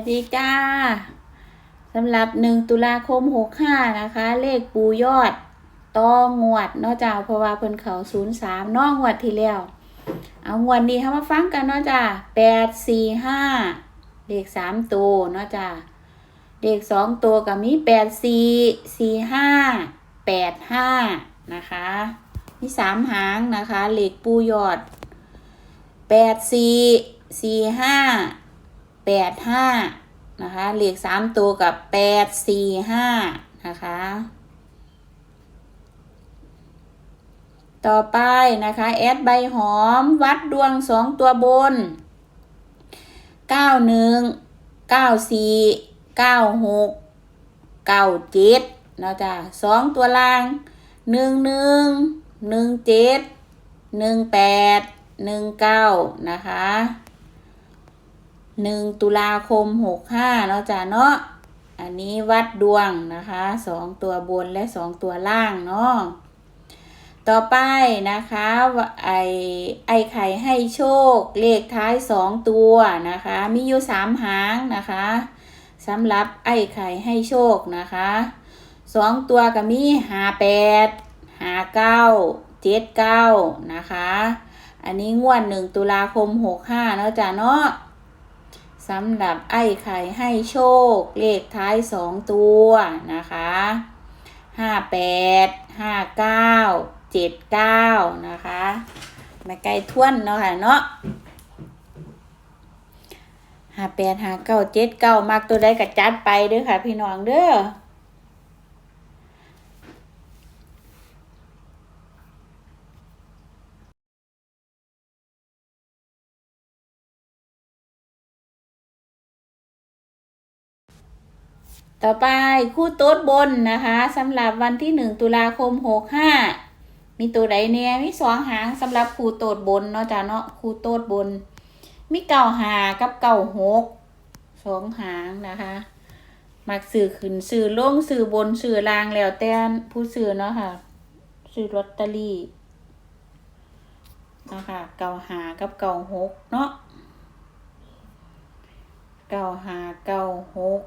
วัสดีจ้าสำหรับหนึ่งตุลาคมหกห้านะคะ เลขปูยอดต้องงวดเนอกจากเพราะว่าเพิ่นเขาศูนย์สามนอกงวดทีแล้ว เอางวดนี้เขามาฟังกันเนาะจ้าแปดสี่ห้าเลขสามตัวเนาะจ้าเลขสองตัวก็มีแปดสี่สี่ห้าแปดห้านะคะ มีสามหางนะคะ เลขปูยอดแปดสี่สี่ห้า แปดห้านะคะเลขสามตัวกับแปดสี่ห้านะคะต่อไปนะคะ แอดใบหอมวัดดวงสองตัวบนเก้าหนึ่งเก้าสี่เก้าหกเก้าเจ็ดนะจ๊ะสองตัวล่างหนึ่งหนึ่งหนึ่งเจ็ดหนึ่งแปดหนึ่งเก้านะคะ หนึ่งตุลาคมหกห้าเนาะจ้ะเนาะ อันนี้วัดดวงนะคะสองตัวบนและสองตัวล่างเนาะ ต่อไปนะคะไอไอไข่ให้โชคเลขท้ายสองตัวนะคะ มีอยู่สามหางนะคะสำหรับไอไข่ให้โชคนะคะสองตัวก็มีหาแปดหาเก้าเจ็ดเก้านะคะ อันนี้งวดหนึ่งตุลาคมหกห้าเนาะจ้ะเนาะ สำหรับไอ้ไข่ให้โชค เลขท้ายสองตัวนะคะห้าแปดห้าเก้าเจ็ดเก้านะคะมาไกลท่วนเนาะค่ะเนาะห้าแปดห้าเก้าเจ็ดเก้ามักตัวได้ก็จัดไปเด้อค่ะพี่น้องเด้อ ต่อไปคู่โต๊ดบนนะคะสำหรับวันที่หนึ่งตุลาคมหกห้ามีตัวใดเนี่ยมีสองหางสำหรับคู่โต๊ดบนเนาะจ้ะเนาะคู่โต๊ดบน มีเก่าหากับเก่าหกสองหางนะคะมักสื่อขึ้นสื่อลงสื่อบนสื่อลางแล้วแต่ผู้สื่อเนาะค่ะสื่อลอตเตอรี่นะคะเก่าหากับเก่าหกเนาะเก่าหาเก่าหก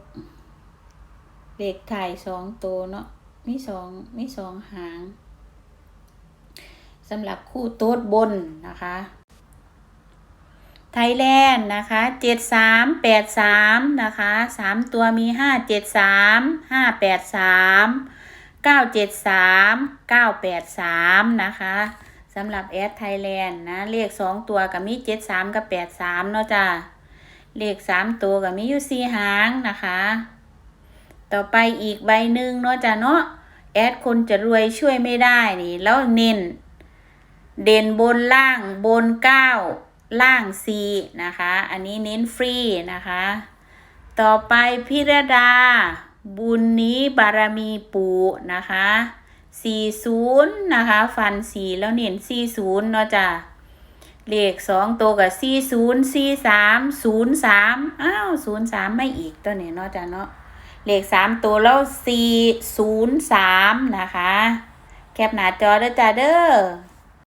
เลขถ่ายสองตัวเนาะมีสองมีสองหางสำหรับคู่โต๊ดบนนะคะ ไทยแลนด์นะคะเจ็ดสามแปดสามนะคะสามตัวมีห้าเจ็ดสามห้าแปดสามเก้าเจ็ดสามเก้าแปดสามนะคะสำหรับแอดไทยแลนด์นะเลขสองตัวกับมีเจ็ดสามกับแปดสามเนาะจ้ะเลขสามตัวกับมีอยู่สี่หางนะคะ ต่อไปอีกใบหนึ่งเนาะจ้ะเนาะแอดคนจะรวยช่วยไม่ได้นี่ แล้วเน้น เด่นบนล่างบนเก้าล่างสีนะคะ อันนี้เน้นฟรีนะคะ ต่อไปพิรดา บุญนี้บารมีปูนะคะสี่ศูนย์นะคะ ฟันสี่แล้วเน้นสี่ศูนย์เนาะจ้ะเลขสองตัวกับสี่ศูนย์สี่สามศูนย์สามอ้าวศูนย์สามไม่อีกตัวนี้เนาะจ้ะเนาะ เลขสามตัวแล้วสี่ศูนย์สามนะคะ แคปหน้าจอเด้อจ้าเด้อ